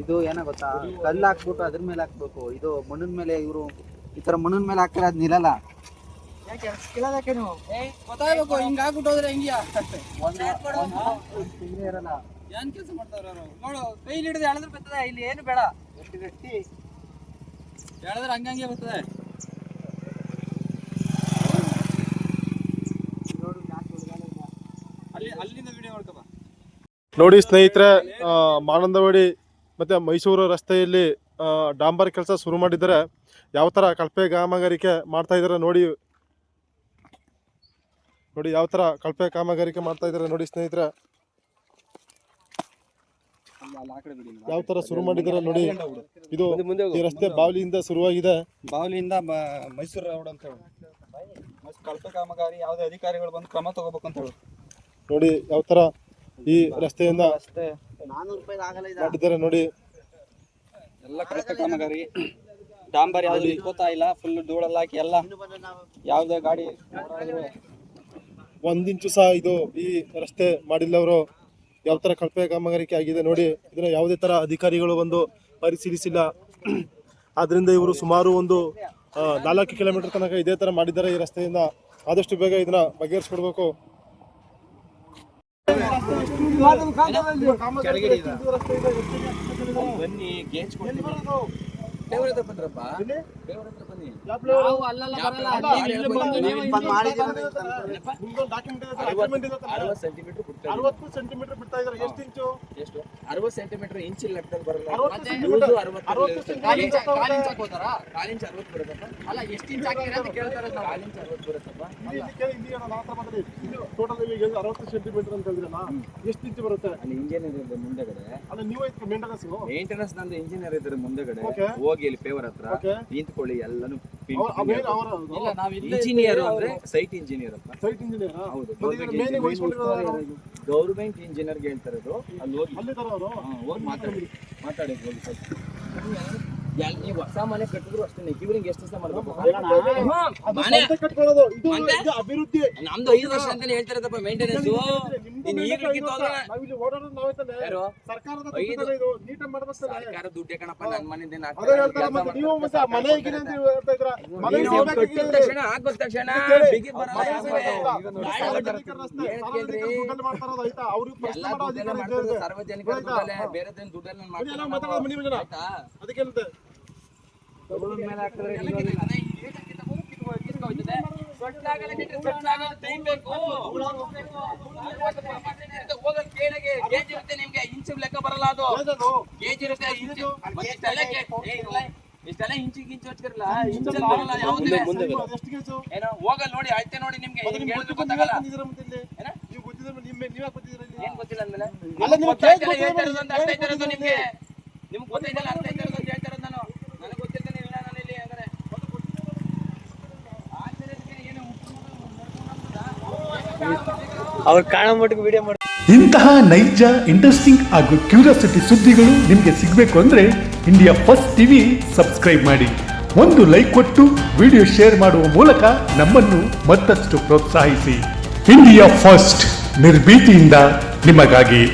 ಇದು ಏನೋ ಗೊತ್ತಾ? ಕಲ್ಲು ಹಾಕ್ಬಿಟ್ಟು ಅದ್ರ ಮೇಲೆ ಹಾಕ್ಬೇಕು. ಇದು ಮಣ್ಣಿನ ಮೇಲೆ ಇವರು ಈ ತರ ಮಣ್ಣಿನ ಮೇಲೆ ಹಾಕಿದ್ರೆ ಅದ್ ನಿಲ್ಲಲ್ಲ ಗೊತ್ತಾಗ್ಬೇಕು. ಹಿಂಗ ಆಗ್ಬಿಟ್ಟು ಹೋದ್ರೆ ಹೆಂಗಿಯ? ಇರಲ್ಲ. ಏನ್ ಕೆಲಸ ಮಾಡ್ತಾವ್ರ ಅವ್ರು? ನೋಡು ಕೈಲಿ ಹಿಡಿದು ಎಳೆದ್ರೆ ಬರ್ತದೆ ಇಲ್ಲಿ ಏನು ಬೇಡ. ಎಷ್ಟು ಗಟ್ಟಿ? ಎಳೆದ್ರೆ ಹಂಗಂಗೆ ಬರ್ತದೆ. ಅಲ್ಲಿ ಅಲ್ಲಿಂದ ವಿಡಿಯೋ ಮಾಡ್ಕೋ ಬಾ. ನೋಡಿ ಸ್ನೇಹಿತರೆ ಆ, ಮಾನಂದವಾಡಿ ಮತ್ತು ಮೈಸೂರು ರಸ್ತೆಯಲ್ಲಿ ಡಾಂಬರ್ ಕೆಲಸ ಶುರು ಮಾಡಿದರೆ ಯಾವ ಥರ ಕಳಪೆ ಕಾಮಗಾರಿಕೆ ಮಾಡ್ತಾ ಇದ್ದಾರೆ ನೋಡಿ. ನೋಡಿ ಯಾವ ಥರ ಕಳಪೆ ಕಾಮಗಾರಿಕೆ ಮಾಡ್ತಾ ಇದ್ದಾರೆ ನೋಡಿ ಸ್ನೇಹಿತರೆ. ಯಾವ ತರ ಶುರು ಮಾಡಿದ್ದಾರೆ ನೋಡಿ. ಇದು ಈ ರಸ್ತೆ ಬಾವಲಿಯಿಂದ ಶುರುವಾಗಿದೆ. ಬಾವಲಿಯಿಂದ ಮೈಸೂರು ರೋಡ್ ಅಂತ ಹೇಳಿ. ಕಳಪೆ ಕಾಮಗಾರಿ ಯಾವುದೇ ಅಧಿಕಾರಿಗಳು ಬಂದು ಕ್ರಮ ತಗೋಬೇಕು ಅಂತ ಹೇಳಿ. ನೋಡಿ ಯಾವ ತರ ಈ ರಸ್ತೆಯಿಂದ ಅಷ್ಟೇ ಮಾಡಿದ್ದಾರೆ ನೋಡಿ. ಎಲ್ಲ ಕಳಪೆ ಕಾಮಗಾರಿ ಡಾಂಬರ್ ಯಾವ್ದು ಇಟ್ಕೋತಾ ಇಲ್ಲ ಫುಲ್ ಧೂಳೆಲ್ಲ ಹಾಕಿ ಎಲ್ಲ ಯಾವುದೇ ಗಾಡಿ ಒಂದಿಂಚು ಸಹ ಇದು ಈ ರಸ್ತೆ ಮಾಡಿಲ್ಲವರು ಯಾವ ಥರ ಕಳಪೆ ಕಾಮಗಾರಿಕೆ ಆಗಿದೆ ನೋಡಿ. ಇದನ್ನ ಯಾವುದೇ ಥರ ಅಧಿಕಾರಿಗಳು ಬಂದು ಪರಿಶೀಲಿಸಿಲ್ಲ. ಆದ್ರಿಂದ ಇವರು ಸುಮಾರು ಒಂದು ನಾಲ್ಕು ಕಿಲೋಮೀಟರ್ ತನಕ ಇದೇ ಥರ ಮಾಡಿದ್ದಾರೆ ಈ ರಸ್ತೆಯಿಂದ. ಆದಷ್ಟು ಬೇಗ ಇದನ್ನ ಬಗೆಹರಿಸ್ಕೊಡ್ಬೇಕು. ಬನ್ನಿ ಗೇಜ್ ದೇವ್ರ ಹತ್ರ ಬಂದ್ರಪ್ಪ. ದೇವ್ರ ಹತ್ರ ಬನ್ನಿ. ನಾವು ಅಲ್ಲಲ್ಲ ಬರಲ್ಲ. ಇಲ್ಲಿ ಬಂದು ನೀವು ಅರವತ್ತು ಸೆಂಟಿಮೀಟರ್ ಬಿಡ್ತಾ ಅರವತ್ತು ಸೆಂಟಿಮೀಟರ್ ಬಿಡ್ತಾ ಇದ್ದಾರೆ. ಎಷ್ಟು ಇಂಚು? ಎಷ್ಟು? ಅರವತ್ತು ಸೆಂಟಿಮೀಟರ್ ಇಂಚ್ ಲೆಕ್ಕದಲ್ಲಿ ಬರಲ್ಲ. ಅರವತ್ತು ಸೆಂಟಿಮೀಟರ್. ಅರವತ್ತು ಕಾಲಿಂಚ್ ಅರವತ್ತು ಬರುತ್ತಪ್ಪ ಅಲ್ಲ ಎಷ್ಟು ಇಂಚ್ ಹಾಕಿದ್ರೆ ಅಂತ ಕೇಳ್ತಾರೆ ನಾವು ಕಾಲಿಂಚ್ ಅರವತ್ತು ಬರುತ್ತಪ್ಪ. ಇಲ್ಲಿ ಇಲ್ಲಿ ಇಲ್ಲಿ. ಇದು ಟೋಟಲ್ ಈಗ ಅರವತ್ತು ಸೆಂಟಿಮೀಟರ್ ಅಂತ ಹೇಳಿದ್ರಲ್ಲ ಎಷ್ಟು ಇಂಚು ಬರುತ್ತೆ? ಅಲ್ಲಿ ಇಂಜಿನಿಯರ್ ಮುಂದೆಗಡೆ. ಅಲ್ಲ ನೀವು ಮೇಂಟೆನೆನ್ಸ್ ಮೇಂಟೆನೆನ್ಸ್ ನಂದು ಇಂಜಿನಿಯರ್ ಇದ್ದಾರೆ ಮುಂದೆಗಡೆ. Okay. ಹೋಗಿ ಇಲ್ಲಿ ಪೇವರ್ ಹತ್ರ ಓಕೆ ನಿಂತ್ಕೊಳ್ಳಿ ಎಲ್ಲಾನು ಅವರ ಇಂಜಿನಿಯರ್ ಅಂದ್ರೆ ಸೈಟ್ ಇಂಜಿನಿಯರ್ ಅಂತ ಸೈಟ್ ಇಂಜಿನಿಯರ್ ಹೌದು ಗೌರ್ಮೆಂಟ್ ಇಂಜಿನಿಯರ್ ಹೇಳ್ತಾ ಇರೋದು ಅಲ್ಲಿ ಹೋಗಿ. ಹೋಗಿ ಮಾತಾಡಿ. ಮಾತಾಡಿ ಹೋಗಿ ನೀವು ಹೊಸ ಮನೆ ಕಟ್ಟಿದ್ರು ಅಷ್ಟೇ ಇವ್ರಿಗೆ ಎಷ್ಟು ದಿವಸ ಮಾಡ್ಬೇಕು? ಮನೆ. ಕಟ್ಕೊಳ್ಳೋದು. ಇದು ಇದು ಅಭಿವೃದ್ಧಿ. ನಮ್ದು ಐದು ವರ್ಷ ಅಂತಾನೆ ಹೇಳ್ತಾರಪ್ಪ ಮೇಂಟೆನೆನ್ಸ್ ನೀನ್ ಈಗ ಮೇಂಟೆನೆನ್ಸ್ ಕಿತ್ತೋದ್ರೆ ನಾವಿಲ್ಲಿ ಓಡಾಡೋದು ನಾವೇ ತಾನೆ. ಯಾರು? ಸರ್ಕಾರದ ಐದು- ದುಡ್ಡು ಇದು ನೀಟಾಗಿ ಮಾಡ್ಬೇಕಲ್ಲ ಸರ್ಕಾರ ದುಡ್ಡೇ ಕಣಪ್ಪ ನನ್ನ ಮನೆಯಿಂದ ಏನ್ ಅದೇ ಆಗ್ತಾ ಹೇಳ್ತಾರೆ ಮತ್ತೆ ನೀವು ಮತ್ತೆ ಮಾಡ್ತಾರೆ, ಮನೆ ಹೇಗಿದೆ ಅಂತ ಹೇಳ್ತಾ ಇದ್ರ. ಮನೆ ಕಟ್ಟಿದ. ತಕ್ಷಣ ತಕ್ಷಣ ಬಿಗಿ ಬರಲ್ಲ ಆಯ್ತಾ ಅವ್ರಿಗೆ ಪ್ರಶ್ನೆ ಮಾಡೋ ಅಧಿಕಾರ. ಸಾರ್ವಜನಿಕರ. ಬೇರೆ ಎಲ್ಲ ಬನ್ನಿ. ಆಯ್ತಾ ಅದಕ್ಕೆ ಹೇಳ್ತೆ ಲೆಕ್ಕ ಬರಲ್ಲ ಅದು? ಗೇಜ್ ಇರುತ್ತೆ ಇಂಚು ಇಷ್ಟೆಲ್ಲ ಇಂಚಿಗೆ ಇಂಚು ಇಂಚಲ್ಲಿ ಬರಲ್ಲ ಯಾವುದೇ? ಏನೋ ಹೋಗಲ್ಲ ನೋಡಿ ಅಳತೆ ನೋಡಿ ನಿಮ್ಗೆ. ನಿಮ್ಗೆ ಹೇಳಿದ್ರೆ ಗೊತ್ತಾಗಲ್ಲ? ಏನ? ಗೊತ್ತಿಲ್ಲ ಅಂದ್ಮೇಲೆ? ನಿಮ್ಗೆ ನಿಮ್ಗೆ. ನಿಮ್ಗೆ ನಿಮ್ಗೆ ಗೊತ್ತಾಯ್ತಲ್ಲ ಅರ್ಥ ಆಯ್ತಾ ಇರೋದು ಅಂತ ಹೇಳ್ತಾ ಇರೋದು ನಾನು ನನಗೆ ಗೊತ್ತಿರ್ತಾನೆ ಇಲ್ಲ ನಾನು ಇಲ್ಲಿ ಅಂದ್ರೆ ಅವ್ರು ಕಾಣೋ ಮಟ್ಟಿಗೆ ವಿಡಿಯೋ ಮಾಡಿ ಇಂತಹ ನೈಜ ಇಂಟ್ರೆಸ್ಟಿಂಗ್ ಹಾಗೂ ಕ್ಯೂರಿಯಾಸಿಟಿ ಸುದ್ದಿಗಳು ನಿಮಗೆ ಸಿಗಬೇಕು ಅಂದರೆ ಇಂಡಿಯಾ ಫಸ್ಟ್ ಟಿವಿ ಸಬ್ಸ್ಕ್ರೈಬ್ ಮಾಡಿ. ಒಂದು ಲೈಕ್ ಕೊಟ್ಟು ವಿಡಿಯೋ ಶೇರ್ ಮಾಡುವ ಮೂಲಕ ನಮ್ಮನ್ನು ಮತ್ತಷ್ಟು ಪ್ರೋತ್ಸಾಹಿಸಿ. ಇಂಡಿಯಾ ಫಸ್ಟ್ ನಿರ್ಭೀತಿಯಿಂದ ನಿಮಗಾಗಿ.